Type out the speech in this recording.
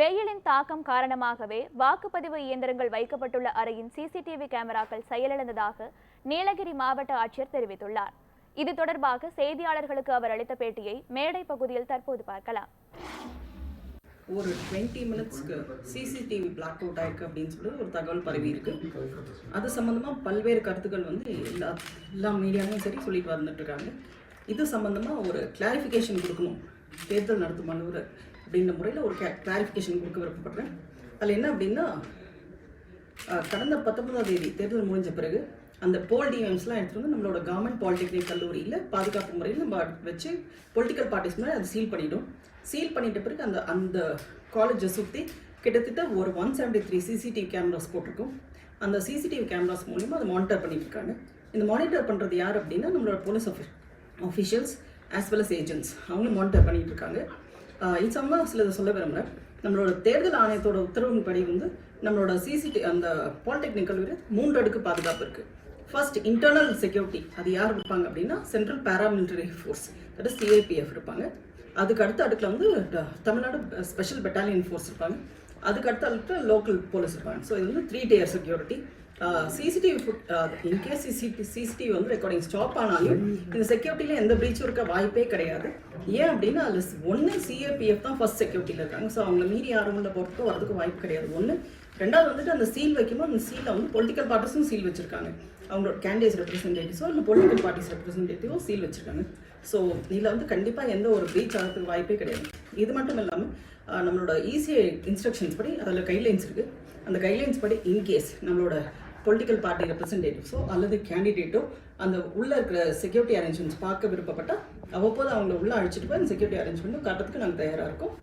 வெயிலின் தாக்கம் காரணமாகவே வாக்குப்பதிவு இயந்திரங்கள் வைக்கப்பட்டுள்ள அறையின் சிசிடிவி கேமராக்கள் செயலிழந்ததாக நீலகிரி மாவட்ட ஆட்சியர் தெரிவித்துள்ளார். இது தொடர்பாக செய்தியாளர்களுக்கு அவர் அளித்த பேட்டியை மேடை பகுதியில் தற்போது பார்க்கலாம். ஒரு டுவெண்ட்டி மினிட்ஸ்க்கு சிசிடிவி பிளாக் அவுட் ஆயிருக்கு அப்படின்னு சொல்லி ஒரு தகவல் பரவி இருக்கு. அது சம்மந்தமாக பல்வேறு கருத்துக்கள் வந்து எல்லா எல்லா மீடியாவும் சரி சொல்லிட்டு வந்துட்டு இருக்காங்க. இது சம்மந்தமாக ஒரு கிளாரிஃபிகேஷன் கொடுக்கணும். தேர்தல் நடத்தும் அலுவலர் அப்படின்ற முறையில் ஒரு கிளாரிஃபிகேஷன் கொடுக்க விருப்பப்படுறேன். அதில் என்ன அப்படின்னா கடந்த பத்தொன்பதாம் தேதி தேர்தல் முடிஞ்ச பிறகு அந்த போல் டிஎம்ஸ்லாம் எடுத்துகிட்டு வந்து நம்மளோட கவர்மெண்ட் பாலிடெக்னிக் கல்லூரியில் பாதுகாப்பு முறையில் நம்ம வச்சு பொலிட்டிக்கல் பார்ட்டிஸ் மேலே அதை சீல் பண்ணிவிடும் சீல் பண்ணிட்ட பிறகு அந்த அந்த காலேஜை சுற்றி கிட்டத்தட்ட ஒரு one seventy three CCTV cameras போட்டிருக்கோம். அந்த சிசிடிவி கேமராஸ் மூலிமா அதை மானிட்டர் பண்ணிட்டுருக்காங்க இந்த மானிட்டர் பண்ணுறது யார் அப்படின்னா நம்மளோட police officials as well as agents அவங்களும் மானிட்டர் பண்ணிகிட்டு இருக்காங்க. இது இது சில இதை சொல்ல விரும்புகிறேன் நம்மளோட தேர்தல் ஆணையத்தோட உத்தரவின்படி வந்து நம்மளோட சிசிடி அந்த பாலிடெக்னிக் கல்லூரியில் மூன்று அடுக்கு பாதுகாப்பு இருக்குது ஃபர்ஸ்ட் இன்டர்னல் செக்யூரிட்டி அது யார் இருப்பாங்க அப்படின்னா central paramilitary force that is CRPF இருப்பாங்க. அதுக்கு அடுத்த அடுக்கில் வந்து தமிழ்நாடு ஸ்பெஷல் பெட்டாலியன் ஃபோர்ஸ் இருப்பாங்க. அதுக்கு அடுத்த அடுத்த லோக்கல் போலீஸ் இருப்பாங்க. ஸோ இது வந்து three tier security CCTV foot in case CCT CCTV வந்து ரெக்கார்டிங் ஸ்டாப் ஆனாலும் இந்த செக்யூரிட்டியில் எந்த பிரீச்சும் இருக்க வாய்ப்பே கிடையாது. ஏன் அப்படின்னா அதில் ஒன்று சிஏபிஎஃப் தான் ஃபர்ஸ்ட் செக்யூரிட்டியில் இருக்காங்க. ஸோ அவங்க மீறி யாரும் உள்ள போகிறதுக்கு வரதுக்கு வாய்ப்பு கிடையாது. ஒன்று ரெண்டாவது வந்துட்டு அந்த சீல் வைக்கும்போது அந்த சீலில் வந்து பொலிட்டிக்கல் பார்ட்டிஸும் சீல் வச்சிருக்காங்க. அவங்களோட கேண்டிடேட்ஸ் ரெப்ரஸன்டேட்டிவ்ஸோ இல்லை பொலிட்டிக்கல் பார்ட்டிஸ் ரெப்ரஸன்டேட்டிவோ சீல் வச்சிருக்காங்க. ஸோ இதில் வந்து கண்டிப்பாக எந்த ஒரு ப்ரீச் ஆகிறதுக்கு வாய்ப்பே கிடையாது. இது மட்டும் இல்லாமல் நம்மளோட ஈஸியாக இன்ஸ்ட்ரக்ஷன்ஸ் படி அதில் கைட்லைன்ஸ் இருக்குது அந்த கைட்லைன்ஸ் படி இன்கேஸ் நம்மளோட பொலிட்டிக்கல் பார்ட்டி ரெப்ரஸன்டேட்டிவ்ஸோ அல்லது கேண்டிடேட்டோ அந்த உள்ளே இருக்கிற செக்யூரிட்டி அரேஞ்ச்மெண்ட்ஸ் பார்க்க விருப்பப்பட்டால் அவ்வப்போது அவங்கள உள்ளே அழைச்சிட்டு போய் அந்த செக்யூரிட்டி அரேஞ்ச்மெண்ட்டும் காட்டுறதுக்கு நாங்கள் தயாராக இருக்கோம்.